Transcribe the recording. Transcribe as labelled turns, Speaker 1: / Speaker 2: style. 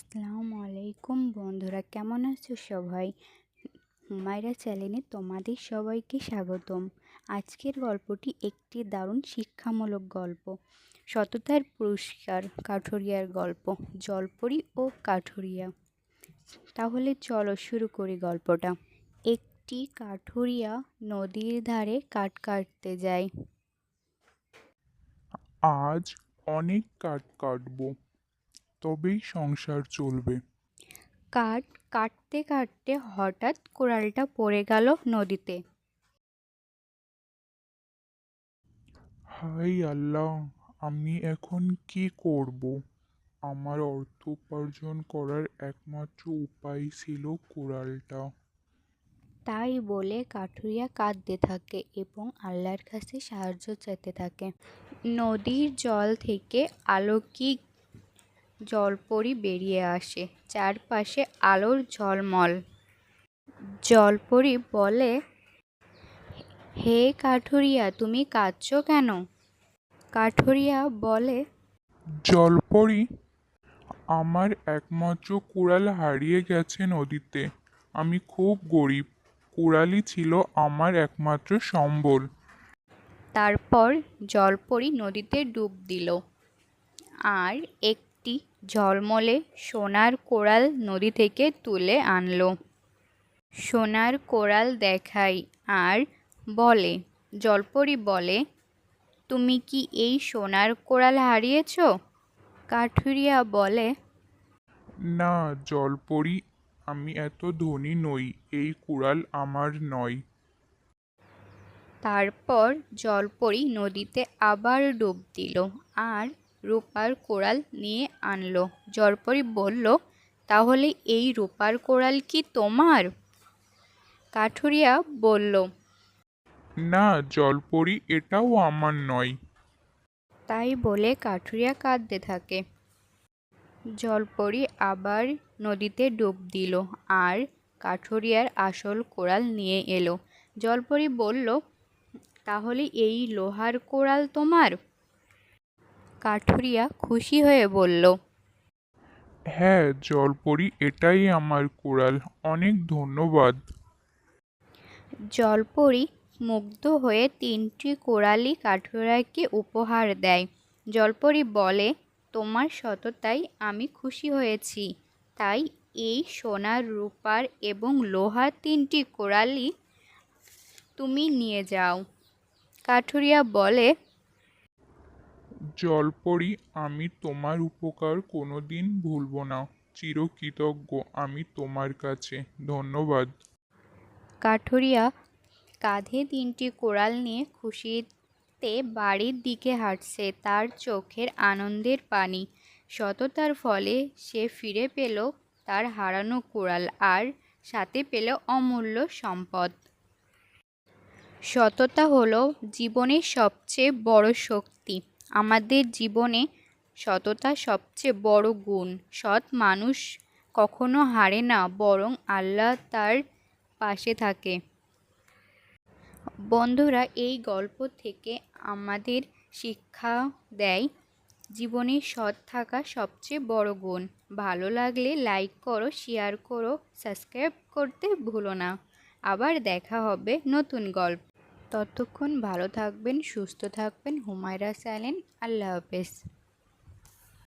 Speaker 1: আসসালামু আলাইকুম বন্ধুরা, কেমন আছো সবাই? হুমায়রা চ্যানেলে তোমাদের সবাইকে স্বাগতম। আজকের গল্পটি একটি দারুণ শিক্ষামূলক গল্প। সততার পুরস্কার, কাঠুরিয়ার গল্প, জলপরি ও কাঠুরিয়া। তাহলে চলো শুরু করি গল্পটা। একটি কাঠুরিয়া নদীর ধারে কাঠ কাটতে যায়।
Speaker 2: আজ অনেক কাঠ কাটবো। তবেই সংসার চলবে।
Speaker 1: কাঠ কাটতে কাটতে হঠাৎ কোড়ালটা পড়ে গেল নদীতে।
Speaker 2: হাই আল্লাহ আমি এখন কি করব? আমার অর্থ উপার্জন করার একমাত্র উপায় ছিল কোরালটা
Speaker 1: তাই বলে কাঠুরিয়া কাঁদতে থাকে এবং আল্লাহর কাছে সাহায্য চাইতে থাকে। নদীর জল থেকে আলোকিক জলপরি বেরিয়ে আসে। চারপাশে আলোর ঝলমল। জলপরি বলে হে কাঠুরিয়া তুমি কাঁদছো কেন? কাঠুরিয়া বলে
Speaker 2: জলপরি আমার একমাত্র কুড়াল হারিয়ে গেছে নদীতে। আমি খুব গরিব। কুড়ালই ছিল আমার একমাত্র সম্বল।
Speaker 1: তারপর জলপরি নদীতে ডুব দিল। আর একটি ঝলমলে সোনার কোড়াল নদী থেকে তুলে আনলো। সোনার কোড়াল দেখাই আর বলে জলপরি বলে তুমি কি এই সোনার কোড়াল হারিয়েছ? কাঠুরিয়া বলে
Speaker 2: না জলপরি আমি এত ধনী নই এই কুড়াল আমার নয়।
Speaker 1: তারপর জলপরি নদীতে আবার ডুব দিল আর রূপার কোড়াল নিয়ে আনলো। জলপরি বলল তাহলে এই রূপার কোড়াল কি তোমার? কাঠুরিয়া বলল
Speaker 2: না জলপরি এটাও আমার নয়।
Speaker 1: তাই বলে কাঠুরিয়া কাঁদতে থাকে। জলপরি আবার নদীতে ডুব দিল আর কাঠুরিয়ার আসল কোড়াল নিয়ে এলো। জলপরি বলল তাহলে এই লোহার কোড়াল তোমার? কাঠুরিয়া খুশি হয়ে বলল
Speaker 2: হ্যাঁ জলপরি এটাই আমার কুড়াল অনেক ধন্যবাদ।
Speaker 1: জলপরি মুগ্ধ হয়ে তিনটি কোড়ালি কাঠুরিয়াকে উপহার দেয়। জলপরি বলে তোমার সততায় আমি খুশি হয়েছি। তাই এই সোনার রূপার এবং লোহার তিনটি কোড়ালি তুমি নিয়ে যাও। কাঠুরিয়া বলে
Speaker 2: জলপরি আমি তোমার উপকার কোনোদিন ভুলব না। চিরকৃতজ্ঞ আমি তোমার কাছে। ধন্যবাদ।
Speaker 1: কাঠুরিয়া কাঁধে তিনটি কোড়াল নিয়ে খুশিতে বাড়ির দিকে হাঁটছে। তার চোখের আনন্দের পানি। সততার ফলে সে ফিরে পেল তার হারানো কোড়াল আর সাথে পেল অমূল্য সম্পদ। সততা হলো জীবনের সবচেয়ে বড় শক্তি। আমাদের জীবনে সততা সবচেয়ে বড় গুণ। সৎ মানুষ কখনো হারে না, বরং আল্লাহ তার পাশে থাকে। বন্ধুরা, এই গল্প থেকে আমাদের শিক্ষা দেয়, জীবনে সৎ থাকা সবচেয়ে বড় গুণ। ভালো লাগলে লাইক করো শেয়ার করো সাবস্ক্রাইব করতে ভুলো না। আবার দেখা হবে নতুন গল্প। ততক্ষণ ভালো থাকবেন সুস্থ থাকবেন। হুমায়রা স্যালেন আল্লাহ হাফেজ।